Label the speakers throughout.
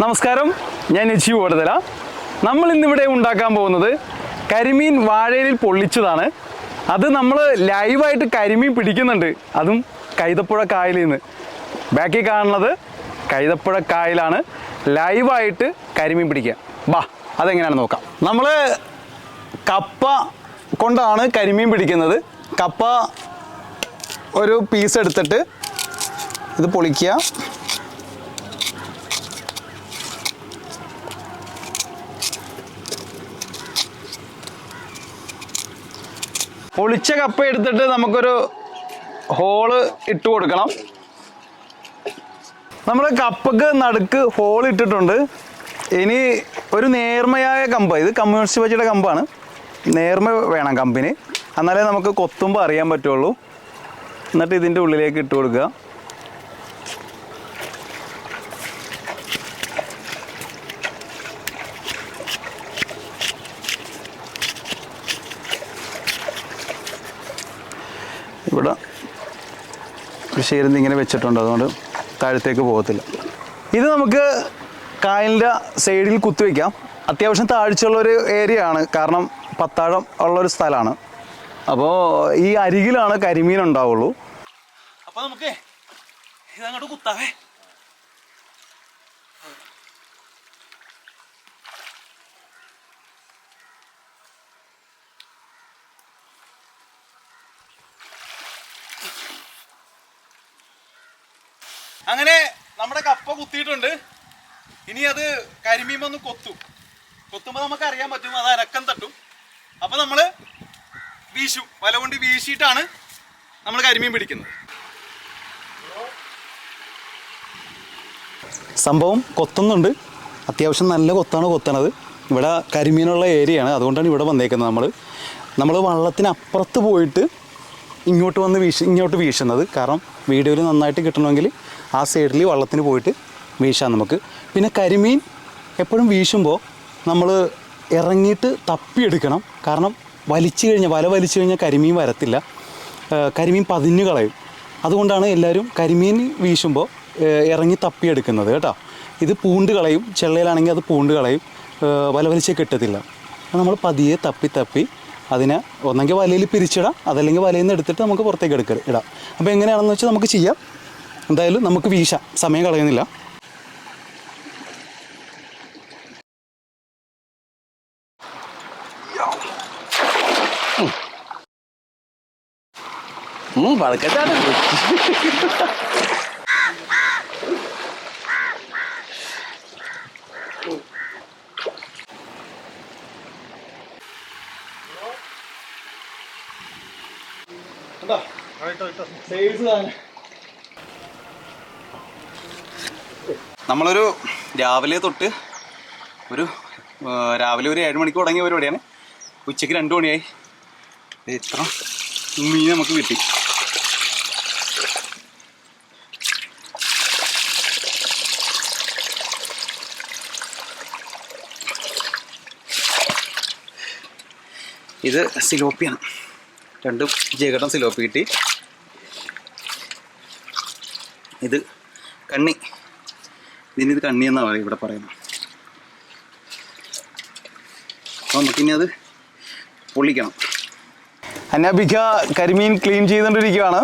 Speaker 1: നമസ്കാരം. ഞാൻ എച്ചി ഓടതല നമ്മൾ ഇന്നിവിടെ ഉണ്ടാക്കാൻ പോകുന്നത് കരിമീൻ വാഴയിൽ പൊള്ളിച്ചതാണ്. അത് നമ്മൾ ലൈവായിട്ട് കരിമീൻ പിടിക്കുന്നുണ്ട്. അതും കൈതപ്പുഴ കായലിൽ നിന്ന് ബാക്കി കാണുന്നത് കൈതപ്പുഴ കായലാണ്. ലൈവായിട്ട് കരിമീൻ പിടിക്കുക. ബാ അതെങ്ങനെയാണ് നോക്കാം. നമ്മൾ കപ്പ കൊണ്ടാണ് കരിമീൻ പിടിക്കുന്നത്. കപ്പ ഒരു പീസ് എടുത്തിട്ട് ഇത് പൊളിക്കുക. പൊളിച്ച കപ്പ എടുത്തിട്ട് നമുക്കൊരു ഹോൾ ഇട്ട് കൊടുക്കണം. നമ്മൾ കപ്പക്ക് നടുക്ക് ഹോൾ ഇട്ടിട്ടുണ്ട്. ഇനി ഒരു നേർമയായ കമ്പ് ഇത് കമ്മ്യൂണിസ്റ്റ് പാർട്ടിയുടെ കമ്പാണ് നേർമ വേണം കമ്പിന് എന്നാലേ നമുക്ക് കൊത്തുമ്പോൾ അറിയാൻ പറ്റുള്ളൂ. എന്നിട്ട് ഇതിന്റെ ഉള്ളിലേക്ക് ഇട്ട് കൊടുക്കുക. ഇവിടെ കൃഷിയിരുന്ന് ഇങ്ങനെ വെച്ചിട്ടുണ്ട്. അതുകൊണ്ട് താഴത്തേക്ക് പോകത്തില്ല. ഇത് നമുക്ക് കായലിന്റെ സൈഡിൽ കുത്തിവെക്കാം അത്യാവശ്യം താഴ്ചയുള്ള ഒരു ഏരിയ ആണ് കാരണം പത്താഴം ഉള്ളൊരു സ്ഥലമാണ്. അപ്പോൾ ഈ അരികിലാണ് കരിമീൻ ഉണ്ടാവുള്ളൂ. അപ്പോൾ നമുക്ക് ഇതങ്ങോട്ട് കുത്താവേ. അങ്ങനെ നമ്മുടെ കപ്പ കുത്തിയിട്ടുണ്ട്. ഇനി അത് കരിമീൻ ഒന്ന് കൊത്തും. കൊത്തുമ്പോൾ നമുക്ക് അറിയാൻ പറ്റും അത് അരക്കം തട്ടും. അപ്പൊ നമ്മൾ വീശും. വല കൊണ്ട് വീശിയിട്ടാണ് നമ്മൾ കരിമീൻ പിടിക്കുന്നത്. സംഭവം കൊത്തുന്നുണ്ട്. അത്യാവശ്യം നല്ല കൊത്താണ് കൊത്തണത്. ഇവിടെ കരിമീനുള്ള ഏരിയയാണ്. അതുകൊണ്ടാണ് ഇവിടെ വന്നേക്കുന്നത് നമ്മൾ നമ്മൾ വള്ളത്തിനപ്പുറത്ത് പോയിട്ട് ഇങ്ങോട്ട് വന്ന് വീശ ഇങ്ങോട്ട് വീശുന്നത്. കാരണം വീഡിയോയിൽ നന്നായിട്ട് കിട്ടണമെങ്കിൽ ആ സൈഡിൽ വള്ളത്തിന് പോയിട്ട് വീശാം നമുക്ക്. പിന്നെ കരിമീൻ എപ്പോഴും വീശുമ്പോൾ നമ്മൾ ഇറങ്ങിയിട്ട് തപ്പിയെടുക്കണം. കാരണം വലിച്ചു കഴിഞ്ഞാൽ വല വലിച്ചു കഴിഞ്ഞാൽ കരിമീൻ വരത്തില്ല. കരിമീൻ പതിഞ്ഞു കളയും. അതുകൊണ്ടാണ് എല്ലാവരും കരിമീൻ വീശുമ്പോൾ ഇറങ്ങി തപ്പിയെടുക്കുന്നത് കേട്ടോ. ഇത് പൂണ്ട് കളയും. ചെള്ളയിലാണെങ്കിൽ അത് പൂണ്ട് കളയും. വല വലിച്ചേ കിട്ടത്തില്ല. നമ്മൾ പതിയെ തപ്പി തപ്പി അതിനെ ഒന്നെങ്കിൽ വലയിൽ പിരിച്ചിടാം. അതല്ലെങ്കിൽ വലയിൽ നിന്ന് എടുത്തിട്ട് നമുക്ക് പുറത്തേക്ക് എടുക്ക ഇടാം. അപ്പോൾ എങ്ങനെയാണെന്ന് വെച്ചാൽ നമുക്ക് ചെയ്യാം. എന്തായാലും നമുക്ക് വീശാം. സമയം കളയുന്നില്ല.
Speaker 2: ഉം, പതുക്കെട്ടാണ്.
Speaker 1: നമ്മളൊരു രാവിലെ തൊട്ട് ഒരു രാവിലെ ഒരു ഏഴ് മണിക്ക് തുടങ്ങിയ പരിപാടിയാണ്. ഉച്ചയ്ക്ക് രണ്ട് മണിയായി. ഇത്ര മീൻ നമുക്ക് കിട്ടി. ഇത് സിലോപ്പിയാണ്. രണ്ട് ജേകട്ടം സിലോപ്പി കിട്ടി. ഇത് കണ്ണി. ഇതിനിത് കണ്ണി എന്നാണ് പറയുക ഇവിടെ പറയുന്നത്. അപ്പോൾ നമുക്കിനി അത് പൊള്ളിക്കണം. അന്നാബിക്ക കരിമീൻ ക്ലീൻ ചെയ്തുകൊണ്ടിരിക്കുകയാണ്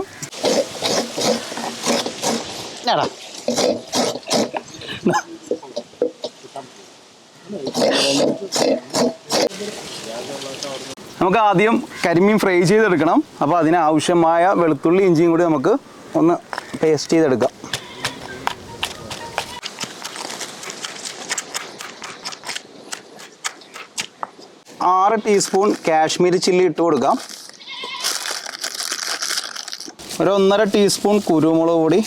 Speaker 1: നമുക്ക് ആദ്യം കരിമീൻ ഫ്രൈ ചെയ്തെടുക്കണം. അപ്പോൾ അതിനാവശ്യമായ വെളുത്തുള്ളി ഇഞ്ചിയും കൂടി നമുക്ക് ഒന്ന് പേസ്റ്റ് ചെയ്തെടുക്കാം. ടീസ്പൂൺ കാശ്മീർ ചില്ലി ഇട്ട് കൊടുക്കാം. ഒരു ഒന്നര ടീസ്പൂൺ കുരുമുളക് പൊടി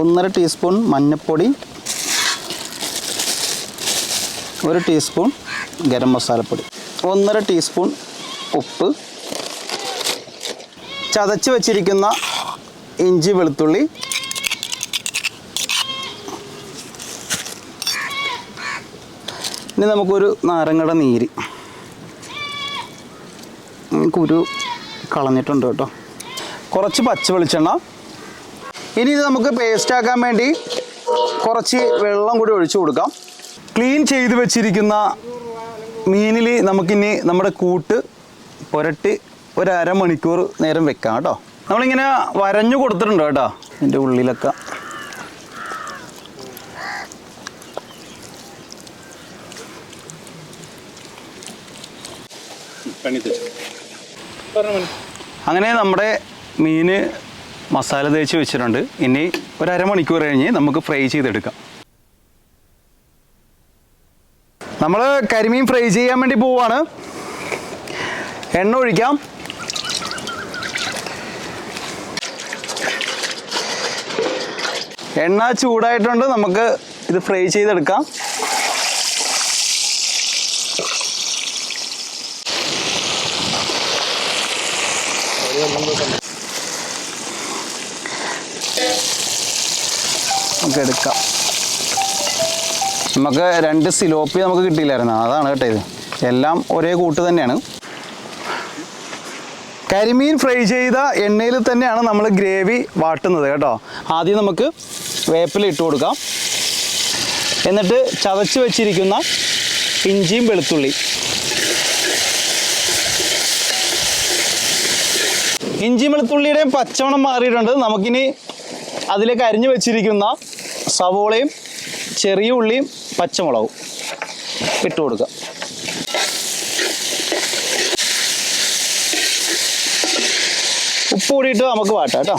Speaker 1: ഒന്നര ടീസ്പൂൺ മഞ്ഞൾപ്പൊടി ഒരു ടീസ്പൂൺ ഗരം മസാലപ്പൊടി ഒന്നര ടീസ്പൂൺ ഉപ്പ്. ചതച്ച് വെച്ചിരിക്കുന്ന ഇഞ്ചി വെളുത്തുള്ളി ഇനി നമുക്കൊരു നാരങ്ങയുടെ നീര്. കുരു കളഞ്ഞിട്ടുണ്ട് കേട്ടോ. കുറച്ച് പച്ച വെളിച്ചെണ്ണ. ഇനി ഇത് നമുക്ക് പേസ്റ്റ് ആക്കാൻ വേണ്ടി കുറച്ച് വെള്ളം കൂടി ഒഴിച്ചു കൊടുക്കാം. ക്ലീൻ ചെയ്ത് വെച്ചിരിക്കുന്ന മീനിൽ നമുക്കിനി നമ്മുടെ കൂട്ട് പുരട്ടി ഒരു അരമണിക്കൂർ നേരം വെക്കാം കേട്ടോ. നമ്മളിങ്ങനെ വരഞ്ഞു കൊടുത്തിട്ടുണ്ട് കേട്ടോ ഇതിന്റെ ഉള്ളിലൊക്കെ. അങ്ങനെ നമ്മുടെ മീന് മസാല തേച്ച് വെച്ചിട്ടുണ്ട്. ഇനി ഒരു അരമണിക്കൂർ കഴിഞ്ഞ് നമുക്ക് ഫ്രൈ ചെയ്തെടുക്കാം. നമ്മൾ കരിമീൻ ഫ്രൈ ചെയ്യാൻ വേണ്ടി പോവാണ്. എണ്ണ ഒഴിക്കാം. എണ്ണ ചൂടായിട്ടുണ്ട്. നമുക്ക് ഇത് ഫ്രൈ ചെയ്തെടുക്കാം. നമുക്ക് എടുക്കാം. നമുക്ക് രണ്ട് സിലോപ്പി നമുക്ക് കിട്ടിയില്ലായിരുന്നു. അതാണ് കേട്ടോ ഇത്. എല്ലാം ഒരേ കൂട്ട് തന്നെയാണ്. കരിമീൻ ഫ്രൈ ചെയ്ത എണ്ണയിൽ തന്നെയാണ് നമ്മൾ ഗ്രേവി വാട്ടുന്നത് കേട്ടോ. ആദ്യം നമുക്ക് വേപ്പില ഇട്ട് കൊടുക്കാം. എന്നിട്ട് ചതച്ച് വെച്ചിരിക്കുന്ന ഇഞ്ചിയും വെളുത്തുള്ളി. ഇഞ്ചിയും വെളുത്തുള്ളിയുടെയും പച്ചമണം മാറിയിട്ടുണ്ട്. നമുക്കിനി അതിലേക്ക് അരിഞ്ഞു വെച്ചിരിക്കുന്ന സവോളയും ചെറിയ ഉള്ളിയും പച്ചമുളകും ഇട്ട് കൊടുക്കുക. ഉപ്പ് കൂടിയിട്ട് നമുക്ക് വാട്ടാം കേട്ടോ.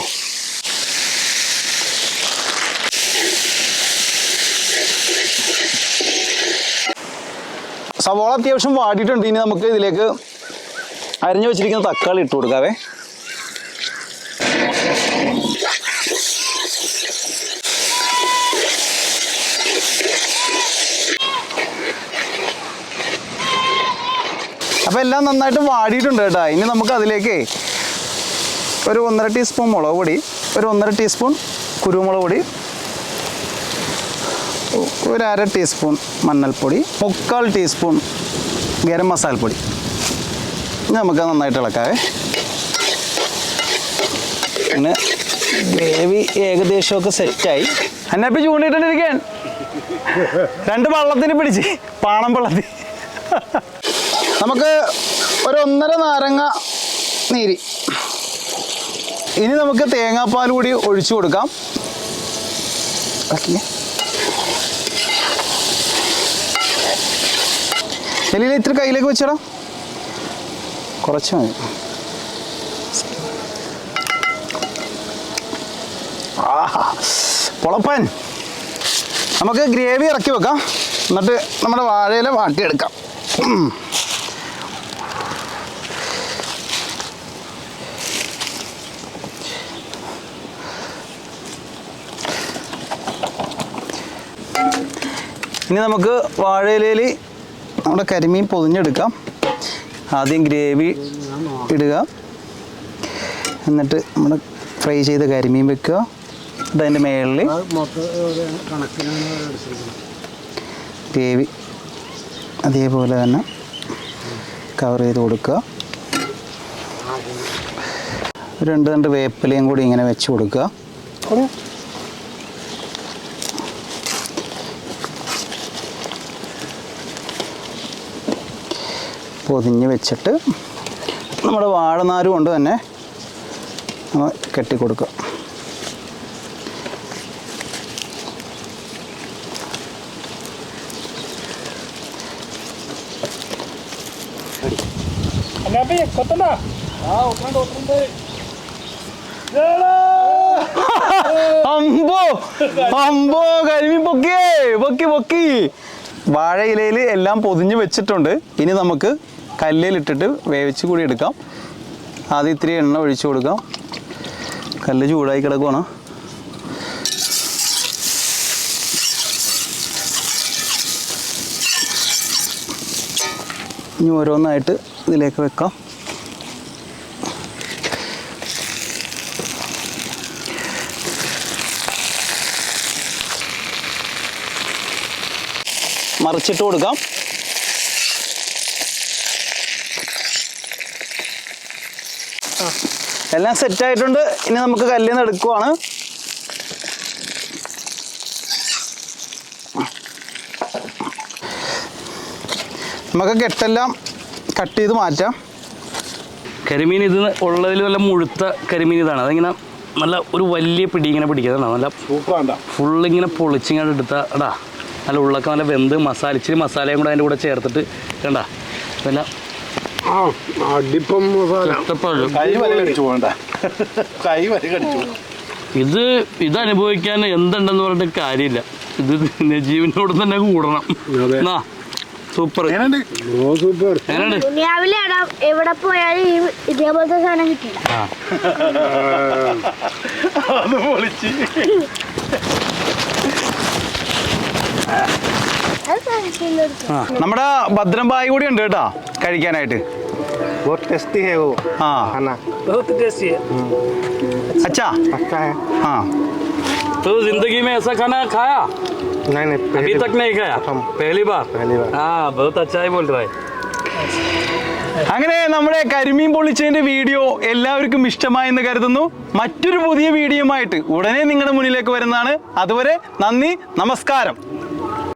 Speaker 1: സവോള അത്യാവശ്യം വാടിയിട്ടുണ്ട് ഇനി നമുക്ക് ഇതിലേക്ക് അരിഞ്ഞു വെച്ചിരിക്കുന്ന തക്കാളി ഇട്ട് കൊടുക്കാവേ. അപ്പോൾ എല്ലാം നന്നായിട്ട് വാടിയിട്ടുണ്ട് കേട്ടോ. ഇനി നമുക്ക് അതിലേക്ക് ഒരു ഒന്നര ടീസ്പൂൺ മുളക് പൊടി ഒരു ഒന്നര ടീസ്പൂൺ കുരുമുളക് പൊടി ഒരു അര ടീസ്പൂൺ മഞ്ഞൾപ്പൊടി മുക്കാൽ ടീസ്പൂൺ ഗരം മസാലപ്പൊടി പൊടി. നമുക്ക് നന്നായിട്ട് ഇളക്കാവേ. പിന്നെ ഗ്രേവി ഏകദേശമൊക്കെ സെറ്റായി. എന്നെ ഇപ്പം ചൂണ്ടിട്ടിരിക്കാൻ രണ്ട് വള്ളത്തിന് പിടിച്ച്. പാണം വള്ളത്തിൽ നമുക്ക് ഒരു ഒന്നര നാരങ്ങ നീര്. ഇനി നമുക്ക് തേങ്ങാപ്പാൽ കൂടി ഒഴിച്ചു കൊടുക്കാം. ഓക്കെ ഇത്ര കയ്യിലേക്ക് വെച്ചടാ. കുറച്ച് മതി. പൊളപ്പൻ. നമുക്ക് ഗ്രേവി ഇറക്കി വെക്കാം. എന്നിട്ട് നമ്മുടെ വാഴയില വാട്ടിയെടുക്കാം. ഇനി നമുക്ക് വാഴയിലയിൽ നമ്മുടെ കരിമീൻ പൊതിഞ്ഞെടുക്കാം. ആദ്യം ഗ്രേവി ഇടുക. എന്നിട്ട് നമ്മുടെ ഫ്രൈ ചെയ്ത കരിമീൻ വെക്കുക. അതിന്റെ മേളിൽ ഗ്രേവി അതേപോലെ തന്നെ കവർ ചെയ്ത് കൊടുക്കുക. രണ്ട് രണ്ട് വേപ്പിലയും കൂടി ഇങ്ങനെ വെച്ച് കൊടുക്കുക. പൊതിഞ്ഞ് വെച്ചിട്ട് നമ്മുടെ വാഴനാര് കൊണ്ട് തന്നെ നമ്മൾ കെട്ടിക്കൊടുക്കുക. അമ്പോ അമ്പോ കരിമി പൊക്കിയേ പൊക്കി പൊക്കി. വാഴയിലയിൽ എല്ലാം പൊതിഞ്ഞ് വെച്ചിട്ടുണ്ട്. ഇനി നമുക്ക് കല്ലിലിട്ടിട്ട് വേവിച്ച് കൂടി എടുക്കാം ആദ്യം ഇത്തിരി എണ്ണ ഒഴിച്ചു കൊടുക്കാം. കല്ല് ചൂടായി കിടക്കുവാണ്. ഇനി ഓരോന്നായിട്ട് ഇതിലേക്ക് വെക്കാം. മറിച്ചിട്ട് കൊടുക്കാം. എല്ലാം സെറ്റ് ആയിട്ടുണ്ട്. ഇനി നമുക്ക് കല്ലിൽ നിന്ന് എടുക്കുവാണ്. നമുക്ക് കെട്ടെല്ലാം കട്ട് ചെയ്ത് മാറ്റാം.
Speaker 2: കരിമീൻ ഇത് ഉള്ളതിൽ നല്ല മുഴുത്ത കരിമീൻ ഇതാണ്. അതിങ്ങനെ നല്ല ഒരു വലിയ പിടി ഇങ്ങനെ പിടിക്കുന്നതാണ് നല്ല ഫുൾ ഇങ്ങനെ പൊളിച്ചിങ്ങനെ എടുത്തടാ നല്ല ഉള്ളൊക്കെ നല്ല വെന്ത് മസാല ഇച്ചിരി മസാലയും കൂടെ അതിന്റെ കൂടെ ചേർത്തിട്ട് കണ്ട? നല്ല
Speaker 3: ആ അടിപ്പം മസാല.
Speaker 1: കൈ വരെ കടിച്ചു പോകണ്ട. കൈ വരെ കടിച്ചു
Speaker 2: ഇത് ഇത് അനുഭവിക്കാൻ എന്തുണ്ടെന്ന് പറഞ്ഞിട്ട് കാര്യമില്ല. ഇത് നജീവിനോട് തന്നെ കൂടണം.
Speaker 3: അതെ.
Speaker 2: എന്നാ സൂപ്പർ.
Speaker 1: എങ്ങനെയുണ്ട്?
Speaker 3: ഓ സൂപ്പർ.
Speaker 2: എങ്ങനെയുണ്ട്?
Speaker 4: ദുനിയാവിലെ ഇടം എവിടെ പോയാലും ഈ ഇതേപോലത്തെ സാധനം കിട്ടില്ല.
Speaker 2: ആ.
Speaker 1: അത് പൊളിച്ച്.
Speaker 4: അത് സാധിച്ചില്ല
Speaker 1: നമ്മുടെ ഭദ്രം ബായി കൂടി ഉണ്ട് കേട്ടോ കഴിക്കാനായിട്ട്.
Speaker 3: बहुत टेस्टी है वो
Speaker 1: ആ
Speaker 3: खाना
Speaker 1: അച്ഛാ
Speaker 3: अच्छा है
Speaker 1: ആ
Speaker 2: तो जिंदगी में ऐसा खाना खाया
Speaker 3: नहीं नहीं
Speaker 2: अभी
Speaker 3: पहली
Speaker 2: तक नहीं खाया
Speaker 3: प्रथम
Speaker 2: पहली बार
Speaker 3: पहली बार
Speaker 2: हाँ बहुत अच्छा ही बोल रहा है
Speaker 1: അങ്ങനെ നമ്മുടെ കരിമീൻ പൊളിച്ചതിന്റെ വീഡിയോ എല്ലാവർക്കും ഇഷ്ടമായെന്ന് കരുതുന്നു മറ്റൊരു പുതിയ വീഡിയോയുമായിട്ട് ഉടനെ നിങ്ങളുടെ മുന്നിലേക്ക് വരുന്നതാണ് അതുവരെ നന്ദി നമസ്കാരം